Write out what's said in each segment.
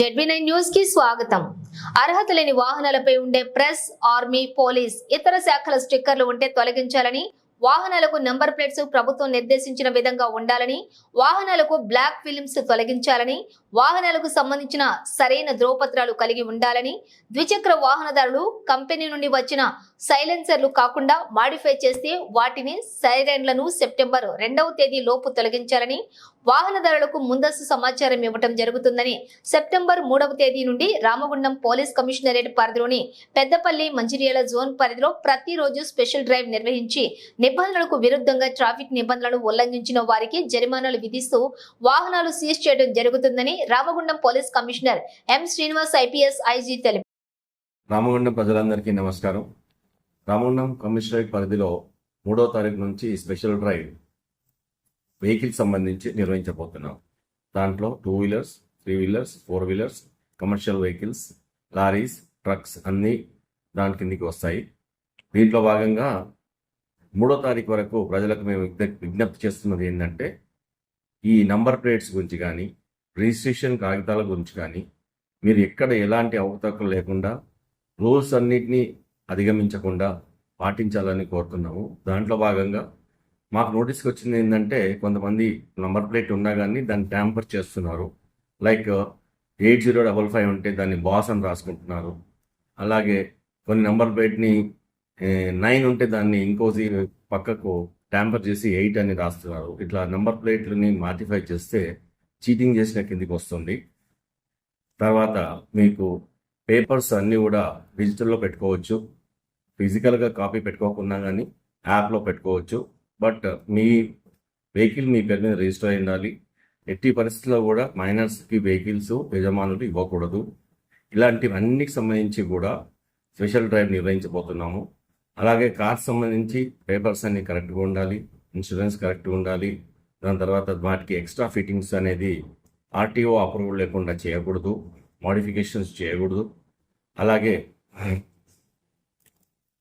ZB nine న్యూస్కి స్వాగతం. అర్హత లేని వాహనాలపై ఉండే ప్రెస్ ఆర్మీ పోలీస్ ఇతర శాఖల స్టిక్కర్లు ఉంటే తొలగించాలని వాహనాలకు నంబర్ ప్లేట్స్ ప్రభుత్వం నిర్దేశించిన విధంగా ఉండాలని వాహనాలకు బ్లాక్ ఫిలిమ్స్ తొలగించాలని వాహనాలకు సంబంధించిన సరైన ధ్రువపత్రాలు కలిగి ఉండాలని ద్విచక్ర వాహనదారులు కంపెనీ నుండి వచ్చిన సైలెన్సర్లు కాకుండా మాడిఫై చేస్తే వాటిని సైరన్లను సెప్టెంబర్ రెండవ తేదీ లోపు తొలగించాలని వాహనదారులకు ముందస్తు సమాచారం ఇవ్వటం జరుగుతుందని సెప్టెంబర్ మూడవ తేదీ నుండి రామగుండం పోలీస్ కమిషనరేట్ పరిధిలోని పెద్దపల్లి మంచిర్యాల జోన్ పరిధిలో ప్రతిరోజు స్పెషల్ డ్రైవ్ నిర్వహించి నిబంధనలకు విరుద్ధంగా ట్రాఫిక్ నిబంధనలు ఉల్లంఘించిన వారికి జరిమానాలు విధిస్తూ వాహనాలు సీజ్ చేయడం జరుగుతుందని Ramagundam police commissioner M Srinivas IPS IG తెలిపారు రామగుండం ప్రజలందరికీ నమస్కారం. రామగుండం కమిషనరేట్ పరిధిలో మూడో తారీఖు నుంచి స్పెషల్ డ్రైవ్ వెహికల్ సంబంధించి నిర్వహించబోతున్నాం. దాంట్లో two wheelers three wheelers four wheelers commercial vehicles lorries trucks అన్నీ దాని కిందికి వస్తాయి. దీంట్లో భాగంగా మూడో తారీఖు వరకు ప్రజలకు మేము విజ్ఞప్తి చేస్తున్నది ఏంటంటే ఈ నంబర్ ప్లేట్స్ గురించి కానీ రిజిస్ట్రేషన్ కాగితాల గురించి కానీ మీరు ఎక్కడ ఎలాంటి అవతకులు లేకుండా రూల్స్ అన్నిటినీ అధిగమించకుండా పాటించాలని కోరుతున్నాము. దాంట్లో భాగంగా మాకు నోటీస్కి వచ్చింది ఏంటంటే కొంతమంది నంబర్ ప్లేట్ ఉన్నా కానీ దాన్ని ట్యాంపర్ చేస్తున్నారు. Like eight zero double five ఉంటే దాన్ని బాస్ అని రాసుకుంటున్నారు. అలాగే కొన్ని నంబర్ ప్లేట్ని నైన్ ఉంటే దాన్ని ఇంకో పక్కకు ట్యాంపర్ చేసి ఎయిట్ అని రాస్తున్నారు. ఇట్లా నెంబర్ ప్లేట్లని మాడిఫై చేస్తే చీటింగ్ చేసిన కిందికి వస్తుంది. తర్వాత మీకు పేపర్స్ అన్నీ కూడా డిజిటల్లో పెట్టుకోవచ్చు. ఫిజికల్గా కాపీ పెట్టుకోకుండా కానీ యాప్లో పెట్టుకోవచ్చు. బట్ మీ వెహికల్ మీ పేరు మీద రిజిస్టర్ అయి ఉండాలి. ఎట్టి పరిస్థితుల్లో కూడా మైనర్స్కి వెహికల్స్ యజమానులు ఇవ్వకూడదు. ఇలాంటివన్నిటికి సంబంధించి కూడా స్పెషల్ డ్రైవ్ నిర్వహించబోతున్నాము. అలాగే కార్ సంబంధించి పేపర్స్ అన్ని కరెక్ట్గా ఉండాలి ఇన్సూరెన్స్ కరెక్ట్గా ఉండాలి. దాని తర్వాత వాటికి ఎక్స్ట్రా ఫిట్టింగ్స్ అనేది ఆర్టీఓ అప్రూవల్ లేకుండా చేయకూడదు మోడిఫికేషన్స్ చేయకూడదు. అలాగే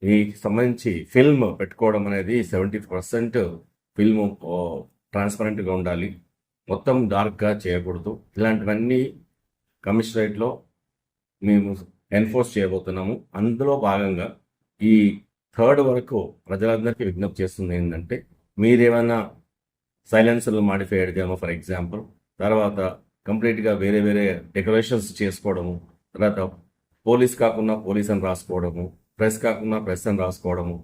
ఈ సంబంధించి ఫిల్మ్ పెట్టుకోవడం అనేది సెవెంటీ పర్సెంట్ ఫిల్మ్ ట్రాన్స్పరెంట్గా ఉండాలి. మొత్తం డార్క్గా చేయకూడదు. ఇలాంటివన్నీ కమిషనరేట్లో మేము ఎన్ఫోర్స్ చేయబోతున్నాము. అందులో భాగంగా ఈ థర్డ్ వరకు ప్రజలందరికీ విజ్ఞప్తి చేస్తుంది ఏంటంటే మీరేమైనా సైలెన్సర్లు మాడిఫై అడిగామో ఫర్ ఎగ్జాంపుల్ తర్వాత కంప్లీట్గా వేరే వేరే డెకరేషన్స్ చేసుకోవడము తర్వాత పోలీస్ కాకుండా పోలీస్ అని రాసుకోవడము ప్రెస్ కాకుండా ప్రెస్ అని రాసుకోవడము.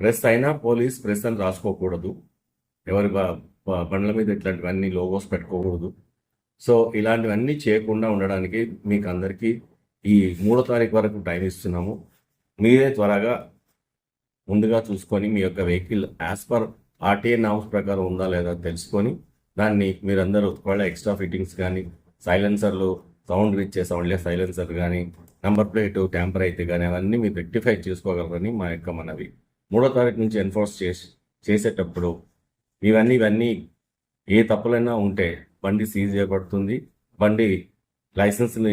ప్రెస్ అయినా పోలీస్ ప్రెస్ అని రాసుకోకూడదు. ఎవరి బండ్ల మీద ఇట్లాంటివన్నీ లోగోస్ పెట్టుకోకూడదు. సో ఇలాంటివన్నీ చేయకుండా ఉండడానికి మీకు అందరికీ ఈ మూడో తారీఖు వరకు టైం ఇస్తున్నాము. మీరే త్వరగా ముందుగా చూసుకొని మీ యొక్క vehicle as per RTA norms ప్రకారం ఉందా లేదా తెలుసుకొని దాన్ని మీరందరూ ఒకవేళ ఎక్స్ట్రా ఫిట్టింగ్స్ కానీ సైలెన్సర్లు సౌండ్ ఇచ్చే సౌండ్లే సైలెన్సర్ కానీ నెంబర్ ప్లేట్ ట్యాంపర్ అయితే కానీ అవన్నీ మీరు రెక్టిఫై చేసుకోగలరని మా యొక్క మనవి. మూడో తారీఖు నుంచి ఎన్ఫోర్స్ చేసి చేసేటప్పుడు ఇవన్నీ ఇవన్నీ ఏ తప్పులైనా ఉంటే బండి సీజ్ చేయబడుతుంది. బండి లైసెన్స్ని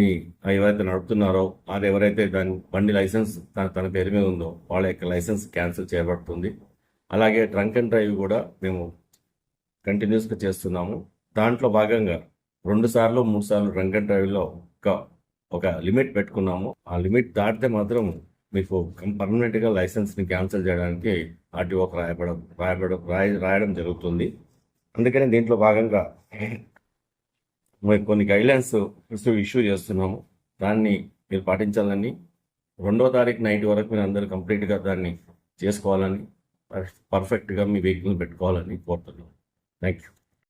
ఎవరైతే నడుపుతున్నారో వారు ఎవరైతే దాని బండి లైసెన్స్ తన తన పేరు మీద ఉందో వాళ్ళ యొక్క లైసెన్స్ క్యాన్సిల్ చేయబడుతుంది. అలాగే ట్రంక్ అండ్ డ్రైవ్ కూడా మేము కంటిన్యూస్గా చేస్తున్నాము. దాంట్లో భాగంగా రెండు సార్లు మూడు సార్లు ట్రంక్ అండ్ డ్రైవ్లో ఒక ఒక లిమిట్ పెట్టుకున్నాము. ఆ లిమిట్ దాటితే మాత్రం మీకు పర్మనెంట్గా లైసెన్స్ని క్యాన్సిల్ చేయడానికి ఆర్టీఓకి రాయబడ రాయబడ రాయ రాయడం జరుగుతుంది. అందుకని దీంట్లో భాగంగా మేము కొన్ని గైడ్లైన్స్ ఇష్యూ చేస్తున్నాము. దాన్ని మీరు పాటించాలని. రెండో తారీఖు నైట్ వరకు మీరు అందరూ కంప్లీట్గా దాన్ని చేసుకోవాలని పర్ఫెక్ట్గా మీ వెహికల్ పెట్టుకోవాలని కోరుతున్నాం. Thank you